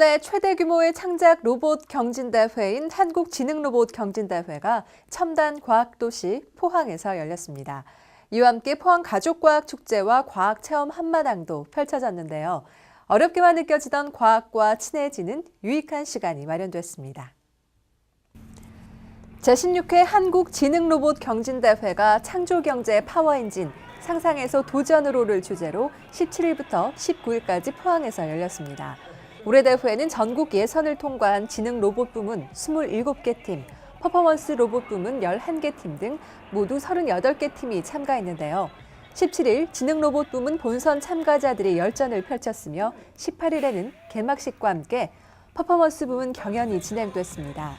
국내 최대 규모의 창작 로봇 경진대회인 한국지능로봇 경진대회가 첨단 과학도시 포항에서 열렸습니다. 이와 함께 포항 가족과학축제와 과학체험 한마당도 펼쳐졌는데요. 어렵게만 느껴지던 과학과 친해지는 유익한 시간이 마련됐습니다. 제16회 한국지능로봇 경진대회가 창조경제 파워엔진 상상에서 도전으로를 주제로 17일부터 19일까지 포항에서 열렸습니다. 올해 대회에는 전국 예선을 통과한 지능 로봇 부문 27개 팀, 퍼포먼스 로봇 부문 11개 팀 등 모두 38개 팀이 참가했는데요. 17일 지능 로봇 부문 본선 참가자들이 열전을 펼쳤으며 18일에는 개막식과 함께 퍼포먼스 부문 경연이 진행됐습니다.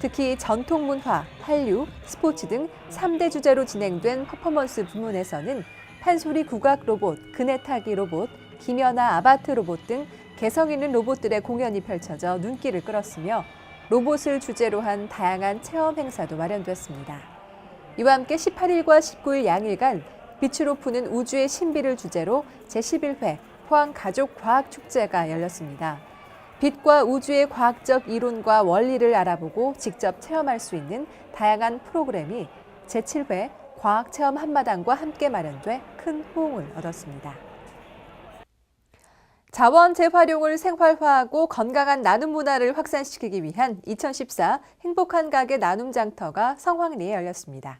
특히 전통 문화, 한류, 스포츠 등 3대 주제로 진행된 퍼포먼스 부문에서는 판소리 국악 로봇, 그네 타기 로봇, 김연아 아바트 로봇 등 개성 있는 로봇들의 공연이 펼쳐져 눈길을 끌었으며 로봇을 주제로 한 다양한 체험 행사도 마련됐습니다. 이와 함께 18일과 19일 양일간 빛으로 푸는 우주의 신비를 주제로 제11회 포항 가족 과학 축제가 열렸습니다. 빛과 우주의 과학적 이론과 원리를 알아보고 직접 체험할 수 있는 다양한 프로그램이 제7회 과학 체험 한마당과 함께 마련돼 큰 호응을 얻었습니다. 자원 재활용을 생활화하고 건강한 나눔 문화를 확산시키기 위한 2014 행복한 가게 나눔 장터가 성황리에 열렸습니다.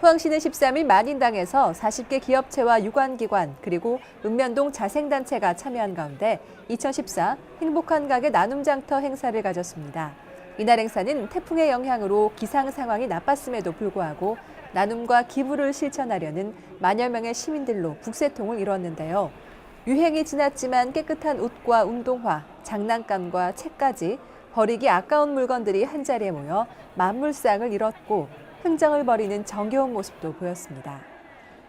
포항시는 13일 만인당에서 40개 기업체와 유관기관 그리고 읍면동 자생단체가 참여한 가운데 2014 행복한 가게 나눔 장터 행사를 가졌습니다. 이날 행사는 태풍의 영향으로 기상 상황이 나빴음에도 불구하고 나눔과 기부를 실천하려는 만여 명의 시민들로 북새통을 이뤘는데요. 유행이 지났지만 깨끗한 옷과 운동화, 장난감과 책까지 버리기 아까운 물건들이 한자리에 모여 만물상을 이뤘고 흥정을 벌이는 정겨운 모습도 보였습니다.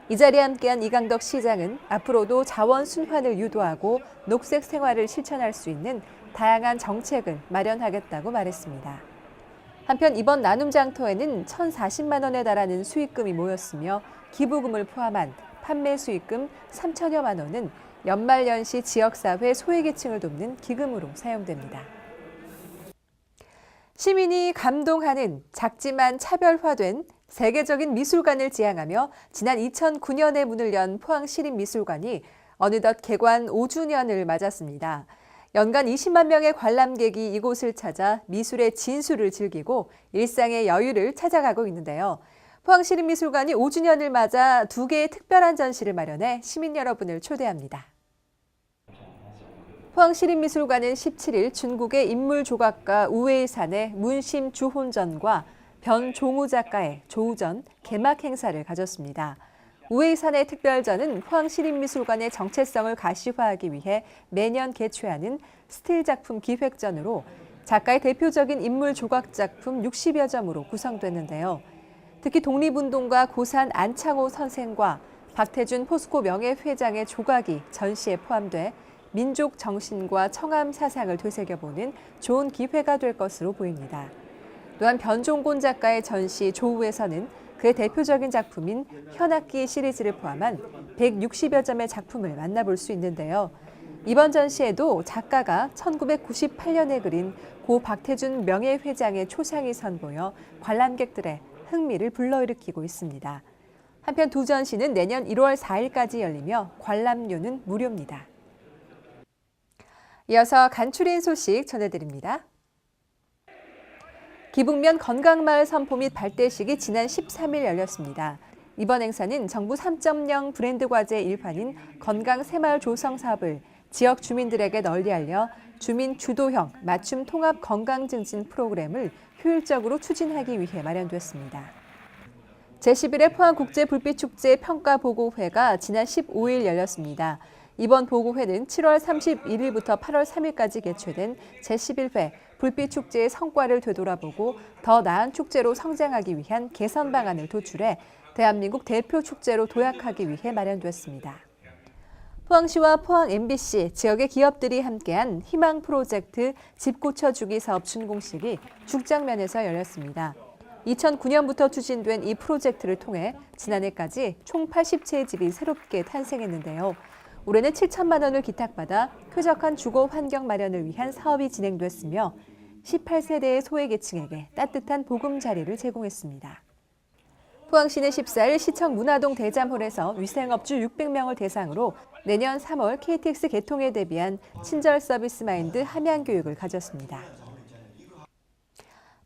이 자리에 함께한 이강덕 시장은 앞으로도 자원 순환을 유도하고 녹색 생활을 실천할 수 있는 다양한 정책을 마련하겠다고 말했습니다. 한편 이번 나눔 장터에는 1,040만 원에 달하는 수익금이 모였으며 기부금을 포함한 판매 수익금 3천여만 원은 연말연시 지역사회 소외계층을 돕는 기금으로 사용됩니다. 시민이 감동하는 작지만 차별화된 세계적인 미술관을 지향하며 지난 2009년에 문을 연 포항시립미술관이 어느덧 개관 5주년을 맞았습니다. 연간 20만 명의 관람객이 이곳을 찾아 미술의 진수를 즐기고 일상의 여유를 찾아가고 있는데요. 포항시립미술관이 5주년을 맞아 두 개의 특별한 전시를 마련해 시민 여러분을 초대합니다. 포항시립미술관은 17일 중국의 인물 조각가 우웨이산의 문심 주혼전과 변종우 작가의 조우전 개막 행사를 가졌습니다. 우웨이산의 특별전은 포항시립미술관의 정체성을 가시화하기 위해 매년 개최하는 스틸 작품 기획전으로 작가의 대표적인 인물 조각 작품 60여 점으로 구성됐는데요. 특히 독립운동가 고산 안창호 선생과 박태준 포스코 명예회장의 조각이 전시에 포함돼 민족 정신과 청암 사상을 되새겨보는 좋은 기회가 될 것으로 보입니다. 또한 변종곤 작가의 전시 조우에서는 그의 대표적인 작품인 현악기 시리즈를 포함한 160여 점의 작품을 만나볼 수 있는데요. 이번 전시에도 작가가 1998년에 그린 고 박태준 명예회장의 초상이 선보여 관람객들의 흥미를 불러일으키고 있습니다. 한편 두 전시는 내년 1월 4일까지 열리며 관람료는 무료입니다. 이어서 간추린 소식 전해드립니다. 기북면 건강마을 선포 및 발대식이 지난 13일 열렸습니다. 이번 행사는 정부 3.0 브랜드 과제 일환인 건강 새마을 조성 사업을 지역 주민들에게 널리 알려 주민 주도형 맞춤 통합 건강 증진 프로그램을 효율적으로 추진하기 위해 마련됐습니다. 제11회 포항국제 불빛축제 평가 보고회가 지난 15일 열렸습니다. 이번 보고회는 7월 31일부터 8월 3일까지 개최된 제11회 불빛 축제의 성과를 되돌아보고 더 나은 축제로 성장하기 위한 개선 방안을 도출해 대한민국 대표 축제로 도약하기 위해 마련됐습니다. 포항시와 포항 MBC 지역의 기업들이 함께한 희망 프로젝트 집 고쳐주기 사업 준공식이 죽장면에서 열렸습니다. 2009년부터 추진된 이 프로젝트를 통해 지난해까지 총 80채의 집이 새롭게 탄생했는데요. 올해는 7천만 원을 기탁받아 쾌적한 주거 환경 마련을 위한 사업이 진행됐으며 18세대의 소외계층에게 따뜻한 보금자리를 제공했습니다. 포항시는 14일 시청 문화동 대잠홀에서 위생업주 600명을 대상으로 내년 3월 KTX 개통에 대비한 친절 서비스 마인드 함양 교육을 가졌습니다.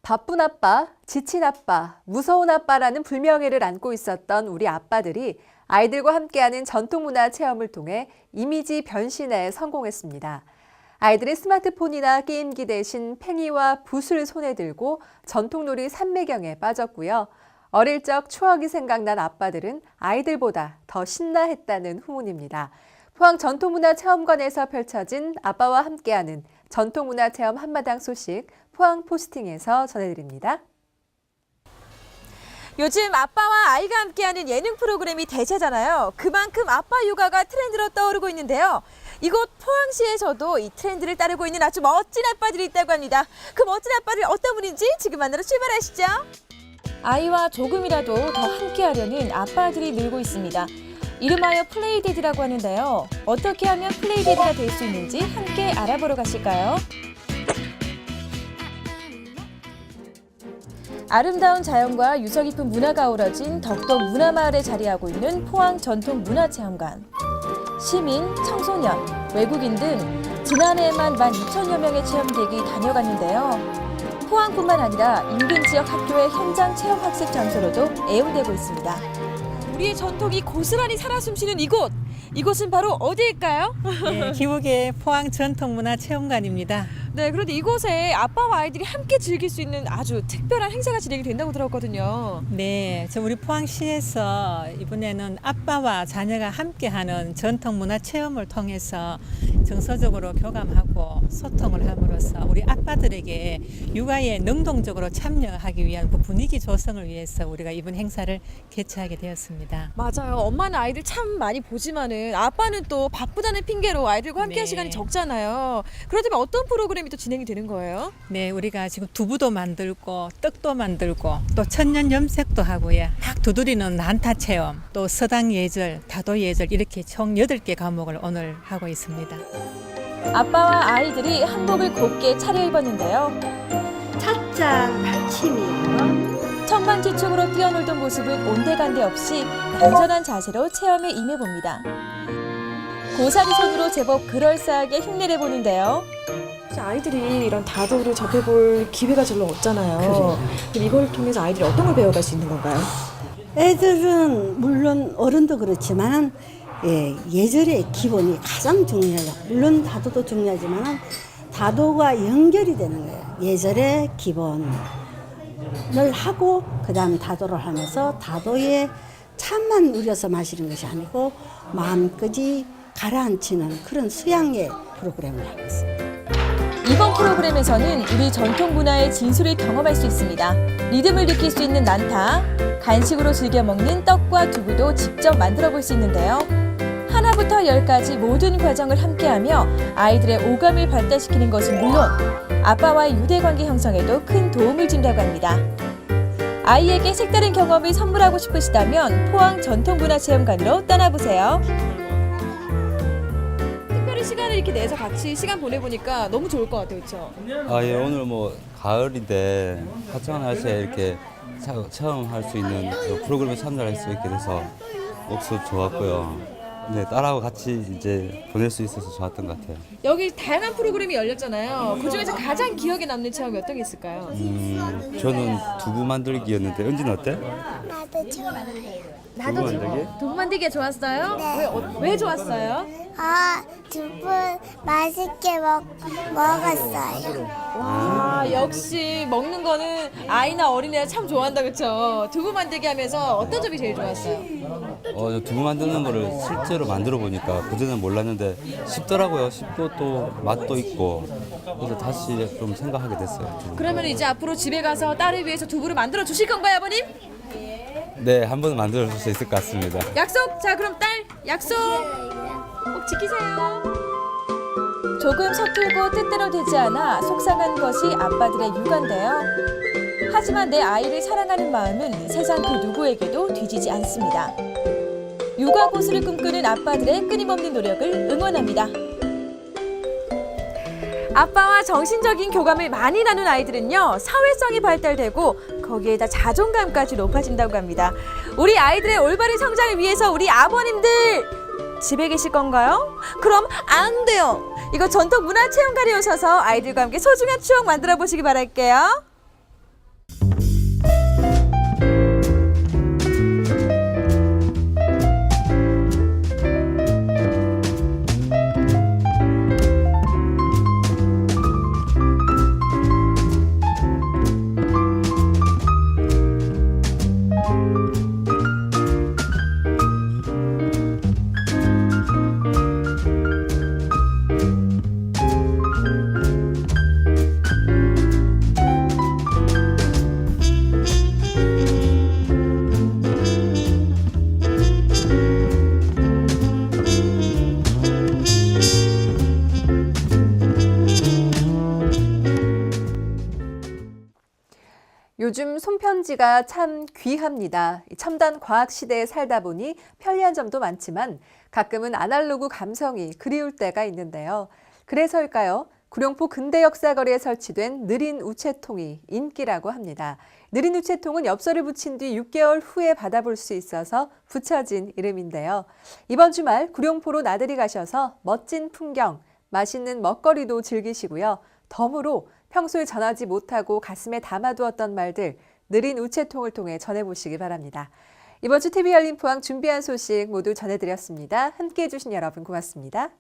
바쁜 아빠, 지친 아빠, 무서운 아빠라는 불명예를 안고 있었던 우리 아빠들이 아이들과 함께하는 전통문화 체험을 통해 이미지 변신에 성공했습니다. 아이들의 스마트폰이나 게임기 대신 팽이와 붓을 손에 들고 전통놀이 산매경에 빠졌고요. 어릴 적 추억이 생각난 아빠들은 아이들보다 더 신나했다는 후문입니다. 포항 전통문화체험관에서 펼쳐진 아빠와 함께하는 전통문화체험 한마당 소식 포항 포스팅에서 전해드립니다. 요즘 아빠와 아이가 함께하는 예능 프로그램이 대세잖아요. 그만큼 아빠 육아가 트렌드로 떠오르고 있는데요. 이곳 포항시에서도 이 트렌드를 따르고 있는 아주 멋진 아빠들이 있다고 합니다. 그 멋진 아빠들 어떤 분인지 지금 만나러 출발하시죠. 아이와 조금이라도 더 함께하려는 아빠들이 늘고 있습니다. 이름하여 플레이데드라고 하는데요. 어떻게 하면 플레이데드가 될 수 있는지 함께 알아보러 가실까요? 아름다운 자연과 유서 깊은 문화가 어우러진 덕덕 문화마을에 자리하고 있는 포항 전통 문화체험관. 시민, 청소년, 외국인 등 지난해에만 12,000여 명의 체험객이 다녀갔는데요. 포항뿐만 아니라 인근 지역 학교의 현장 체험 학습 장소로도 애용되고 있습니다. 우리의 전통이 고스란히 살아 숨쉬는 이곳. 이곳은 바로 어디일까요? 예, 기북의 포항 전통문화 체험관입니다. 네, 그런데 이곳에 아빠와 아이들이 함께 즐길 수 있는 아주 특별한 행사가 진행이 된다고 들었거든요. 네, 저 우리 포항시에서 이번에는 아빠와 자녀가 함께하는 전통 문화 체험을 통해서 정서적으로 교감하고 소통을 함으로써 우리 아빠들에게 육아에 능동적으로 참여하기 위한 그 분위기 조성을 위해서 우리가 이번 행사를 개최하게 되었습니다. 맞아요. 엄마는 아이들 참 많이 보지만은 아빠는 또 바쁘다는 핑계로 아이들과 함께할 네. 시간이 적잖아요. 그렇다면 어떤 프로그램 이 또 진행이 되는 거예요? 네, 우리가 지금 두부도 만들고 떡도 만들고 또 천년 염색도 하고요. 학 두드리는 난타 체험, 또 서당 예절, 다도 예절 이렇게 총 8개 과목을 오늘 하고 있습니다. 아빠와 아이들이 한복을 곱게 차려입었는데요. 찻잔 받침이에요. 천방지축으로 뛰어놀던 모습은 온데간데 없이 얌전한 자세로 체험에 임해봅니다. 고사리 손으로 제법 그럴싸하게 흉내를 보는데요. 아이들이 이런 다도를 접해볼 기회가 별로 없잖아요. 그럼 이걸 통해서 아이들이 어떤 걸 배워갈 수 있는 건가요? 애들은 물론 어른도 그렇지만 예, 예절의 기본이 가장 중요해요. 물론 다도도 중요하지만 다도가 연결이 되는 거예요. 예절의 기본을 하고 그다음 다도를 하면서 다도에 참만 우려서 마시는 것이 아니고 마음까지 가라앉히는 그런 수양의 프로그램을 하고 있습니다. 이번 프로그램에서는 우리 전통 문화의 진수를 경험할 수 있습니다. 리듬을 느낄 수 있는 난타, 간식으로 즐겨 먹는 떡과 두부도 직접 만들어 볼 수 있는데요. 하나부터 열까지 모든 과정을 함께하며 아이들의 오감을 발달시키는 것은 물론 아빠와의 유대관계 형성에도 큰 도움을 준다고 합니다. 아이에게 색다른 경험을 선물하고 싶으시다면 포항 전통문화체험관으로 떠나보세요. 특별히 시간을 이렇게 내서 같이 시간 보내보니까 너무 좋을 것 같아요, 그렇죠? 아, 예, 오늘 뭐 가을인데 화창한 날씨에 이렇게 차- 체험 할 수 있는 그 프로그램에 참여할 수 있게 돼서 옥수 좋았고요. 네, 딸하고 같이 이제 보낼 수 있어서 좋았던 것 같아요. 여기 다양한 프로그램이 열렸잖아요. 그 중에서 가장 기억에 남는 체험이 어떤 게 있을까요? 음, 저는 두부 만들기였는데 은지는 어때? 나도 좋아해요. 두부 만들기? 돈 만들기가 좋았어요? 왜, 어- 왜 좋았어요? 아, 두부 맛있게 먹, 먹었어요. 와, 역시 먹는 거는 아이나 어린애가 참 좋아한다, 그쵸? 두부 만들기 하면서 어떤 점이 제일 좋았어요? 어, 저 두부 만드는 거를 실제로 만들어 보니까 그전엔 몰랐는데 쉽더라고요. 쉽고 또 맛도 있고 그래서 다시 좀 생각하게 됐어요. 그러면 이제 앞으로 집에 가서 딸을 위해서 두부를 만들어 주실 건가요, 아버님? 네, 한번 만들어 줄 수 있을 것 같습니다. 약속! 자, 그럼 딸, 약속! 꼭 지키세요. 조금 서툴고 뜻대로 되지 않아 속상한 것이 아빠들의 육아인데요. 하지만 내 아이를 사랑하는 마음은 세상 그 누구에게도 뒤지지 않습니다. 육아 고수를 꿈꾸는 아빠들의 끊임없는 노력을 응원합니다. 아빠와 정신적인 교감을 많이 나눈 아이들은요 사회성이 발달되고 거기에다 자존감까지 높아진다고 합니다. 우리 아이들의 올바른 성장을 위해서 우리 아버님들 집에 계실 건가요? 그럼 안 돼요. 이거 전통 문화 체험관에 오셔서 아이들과 함께 소중한 추억 만들어 보시기 바랄게요. 요즘 손편지가 참 귀합니다. 이 첨단 과학 시대에 살다 보니 편리한 점도 많지만 가끔은 아날로그 감성이 그리울 때가 있는데요. 그래서일까요? 구룡포 근대 역사거리에 설치된 느린 우체통이 인기라고 합니다. 느린 우체통은 엽서를 붙인 뒤 6개월 후에 받아볼 수 있어서 붙여진 이름인데요. 이번 주말 구룡포로 나들이 가셔서 멋진 풍경, 맛있는 먹거리도 즐기시고요. 덤으로 평소에 전하지 못하고 가슴에 담아두었던 말들 느린 우체통을 통해 전해보시기 바랍니다. 이번 주 TV 열린 포항 준비한 소식 모두 전해드렸습니다. 함께해 주신 여러분 고맙습니다.